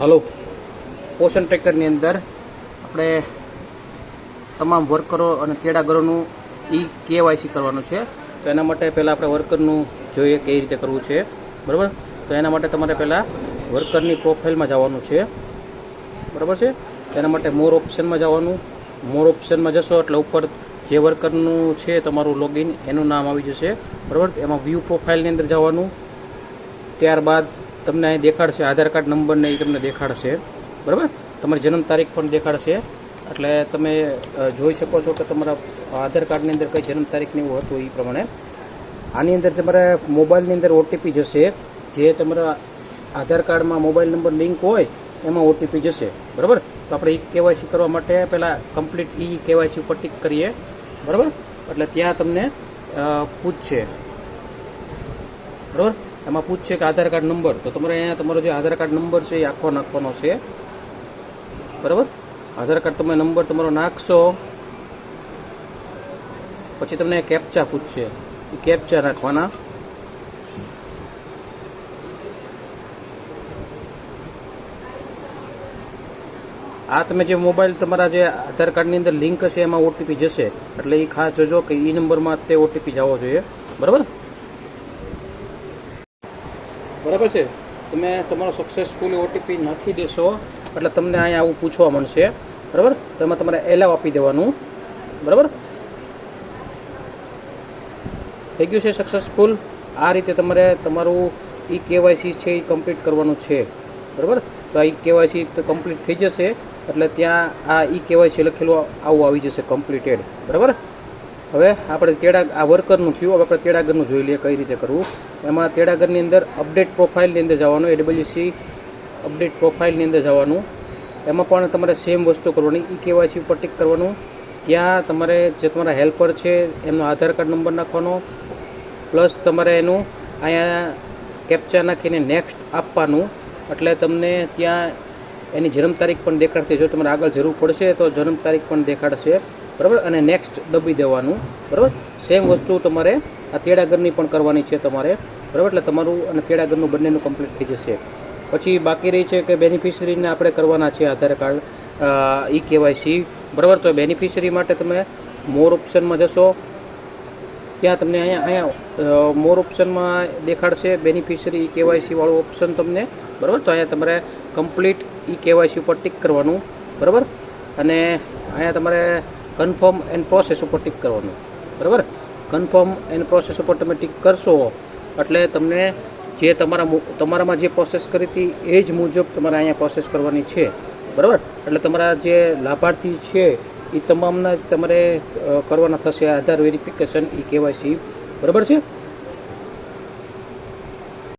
Hello. પોષણ ટ્રેકરની અંદર આપણે તમામ વર્કરો અને તેડાગરોનું ઈ કેવાયસી કરવાનું છે. તો એના માટે પહેલાં આપણે વર્કરનું જોઈએ કઈ રીતે કરવું છે. બરાબર? તો એના માટે તમારે પહેલાં વર્કરની પ્રોફાઇલમાં જવાનું છે. બરાબર છે? એના માટે મોર ઓપ્શનમાં જવાનું. મોર ઓપ્શનમાં જશો એટલે ઉપર જે વર્કરનું છે તમારું લોગિન એનું નામ આવી જશે. બરાબર? એમાં વ્યૂ પ્રોફાઇલની અંદર જવાનું. ત્યારબાદ તમને અહીં દેખાડશે, આધાર કાર્ડ નંબર ને એ તમને દેખાડશે. બરાબર? તમારી જન્મ તારીખ પણ દેખાડશે. એટલે તમે જોઈ શકો છો કે તમારા આધાર કાર્ડની અંદર કઈ જન્મ તારીખ ને એવું હતું એ પ્રમાણે. આની અંદર તમારા મોબાઈલની અંદર ઓટીપી જશે. જે તમારા આધાર કાર્ડમાં મોબાઈલ નંબર લિંક હોય, એમાં ઓટીપી જશે. બરાબર? તો આપણે ઈ કેવાયસી કરવા માટે પહેલાં કમ્પ્લીટ ઈ કેવાયસી ઉપર ટીક કરીએ. બરાબર? એટલે ત્યાં તમને પૂછશે. બરાબર? એમાં પૂછશે કે આધાર કાર્ડ નંબર. તો તમારે અહીંયા તમારો જે આધાર કાર્ડ નંબર છે એ આખો નાખવાનો છે. બરાબર? આધાર કાર્ડ તમે નંબર તમારો નાખશો. પછી તમને કેપ્ચા પૂછશે. એ કેપ્ચા નાખવાના. આ તમે જે મોબાઈલ તમારા જે આધાર કાર્ડની અંદર લિંક હશે એમાં ઓટીપી જશે. એટલે એ ખાસ જોજો કે એ નંબરમાં તે ઓટીપી જવો જોઈએ. બરાબર? બરાબર છે? તમે તમારો સક્સેસફુલ ઓટીપી નાખી દેશો, એટલે તમને અહીંયા આવું પૂછવા મળશે. બરાબર? તેમાં તમારે એલાવ આપી દેવાનું. બરાબર? થઈ ગયું છે સક્સેસફુલ આ રીતે તમારે તમારું ઈ કેવાયસી છે એ કમ્પ્લીટ કરવાનું છે. બરાબર? તો આ ઈ કેવાયસી કમ્પ્લીટ થઈ જશે, એટલે ત્યાં આ ઈ કેવાયસી લખેલું આવું આવી જશે કમ્પ્લીટેડ બરાબર? હવે આપણે તેડા આ વર્કરનું થયું, હવે આપણે તેડાગરનું જોઈ લઈએ કઈ રીતે કરવું. એમાં તેડાગરની અંદર અપડેટ પ્રોફાઇલની અંદર જવાનું એડબ્લ્યુસી અપડેટ પ્રોફાઇલની અંદર જવાનું. એમાં પણ તમારે સેમ વસ્તુ કરવાની, ઈ કેવાયસી ઉપર ટિક કરવાનું. ત્યાં તમારે જે તમારા હેલ્પર છે, એમનો આધાર કાર્ડ નંબર નાખવાનો પ્લસ તમારે એનું અહીંયા કેપ્ચા નાખીને નેક્સ્ટ આપવાનું. એટલે તમને ત્યાં એની જન્મ તારીખ પણ દેખાડશે. જો તમારે આગળ જરૂર પડશે, તો જન્મ તારીખ પણ દેખાડશે. બરાબર? અને નેક્સ્ટ દબી દેવાનું, બરાબર? સેમ વસ્તુ તમારે આ તેડાગરની પણ કરવાની છે તમારે, બરાબર? એટલે તમારું અને તેડાગરનું બંનેનું કમ્પ્લીટ થઈ જશે. પછી બાકી રહી છે કે બેનિફિશરીને આપણે કરવાના છે આધાર કાર્ડ ઈ કેવાયસી, બરાબર? તો બેનિફિશરી માટે તમે મોર ઓપ્શનમાં જશો. ત્યાં તમને અહીંયા અહીંયા મોર ઓપ્શનમાં દેખાડશે બેનિફિશરી કેવાયસી વાળું ઓપ્શન તમને, બરાબર? તો અહીંયા તમારે કમ્પ્લીટ ઈ કેવાયસી ઉપર ટિક કરવાનું, બરાબર? અને અહીંયા તમારે કન્ફર્મ એન્ડ પ્રોસેસ ઉપર ટિક કરવાનું. બરાબર? કન્ફર્મ એન્ડ પ્રોસેસ ઉપર તમે ટિક કરશો, એટલે તમને જે તમારા તમારામાં જે પ્રોસેસ કરી હતી એ જ મુજબ તમારે અહીંયા પ્રોસેસ કરવાની છે. બરાબર? એટલે તમારા જે લાભાર્થી છે એ તમામના તમારે કરવાના થશે આધાર વેરિફિકેશન, ઈ કેવાયસી. બરાબર છે?